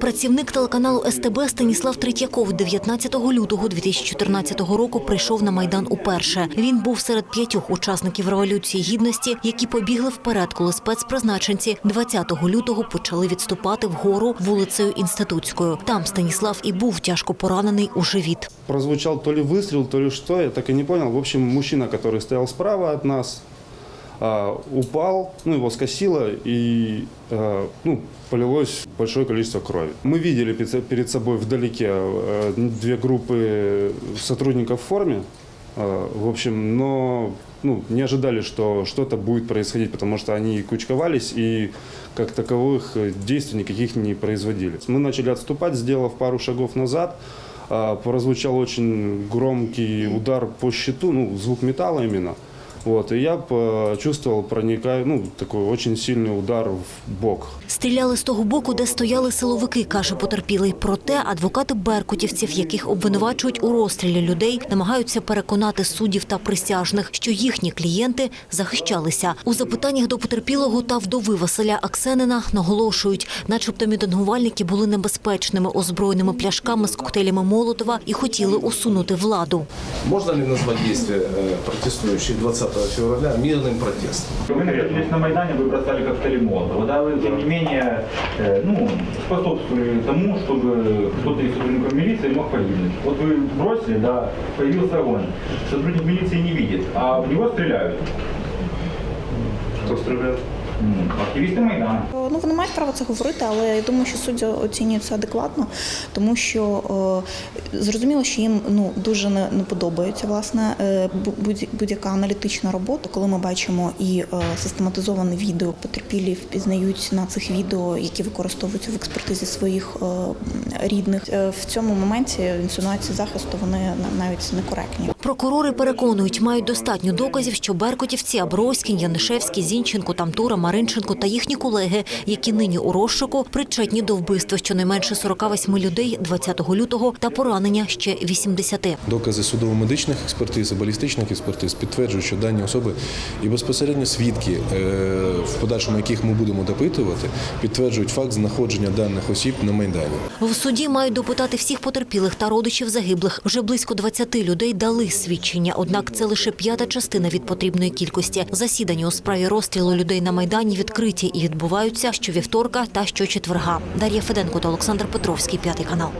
Працівник телеканалу СТБ Станіслав Третьяков 19 лютого 2014 року прийшов на Майдан уперше. Він був серед п'ятьох учасників Революції Гідності, які побігли вперед, коли спецпризначенці 20 лютого почали відступати вгору вулицею Інститутською. Там Станіслав і був тяжко поранений у живіт. Прозвучал то ли выстрел, то ли что, я так и не понял. В общем, мужчина, который стоял справа от нас, а, упал, ну, его скосило, и а, ну, полилось большое количество крови. Мы видели пе- перед собой вдалеке а, две группы сотрудников в форме, а, в общем, но ну, не ожидали, что что-то будет происходить, потому что они кучковались и как таковых действий никаких не производили. Мы начали отступать, сделав пару шагов назад, а, прозвучал очень громкий удар по щиту, ну, звук металла именно. Вот, и я почувствовал проникая, ну, такой очень сильный удар в бок. Стріляли з того боку, де стояли силовики, каже потерпілий. Проте адвокати беркутівців, яких обвинувачують у розстрілі людей, намагаються переконати суддів та присяжних, що їхні клієнти захищалися. У запитаннях до потерпілого та вдови Василя Аксенина наголошують, начебто мітингувальники були небезпечними озброєними пляшками з коктейлями Молотова і хотіли усунути владу. Можно ли назвать действия э, протестующих 20 февраля мирным протестом? Вы находились на Майдане, вы бросали коктейли Молотова, да, вы, тем не менее, э, ну, способствовали тому, чтобы кто-то из сотрудников милиции мог погибнуть. Вот вы бросили, да, появился огонь. Сотрудник милиции не видит, а в него стреляют. Кто стреляет? М, Активисты Майдана. Ну, вони мають право це говорити, але я думаю, що судді оцінюють це адекватно, тому що е, зрозуміло, що їм ну дуже не, не подобається власне е, будь- будь-яка аналітична робота. Коли ми бачимо і е, систематизоване відео, потерпілі впізнають на цих відео, які використовуються в експертизі своїх е, рідних. Е, в цьому моменті інсинуації захисту вони на- навіть некоректні. Прокурори переконують, мають достатньо доказів, що беркутівці Аброськін, Янишевський, Зінченко, Тамтура, Маринченко та їхні колеги, які нині у розшуку, причетні до вбивства щонайменше 48 людей 20 лютого та поранення ще 80. Докази судово-медичних експертиз, і балістичних експертиз підтверджують, що дані особи і безпосередньо свідки, е, в подальшому яких ми будемо допитувати, підтверджують факт знаходження даних осіб на майдані. В суді мають допитати всіх потерпілих та родичів загиблих. Вже близько 20 людей дали свідчення, однак це лише п'ята частина від потрібної кількості. Засідання у справі розстрілу людей на Майдані відкриті і відбуваються щовівторка та щочетверга. Дар'я Феденко та Олександр Петровський, п'ятий канал.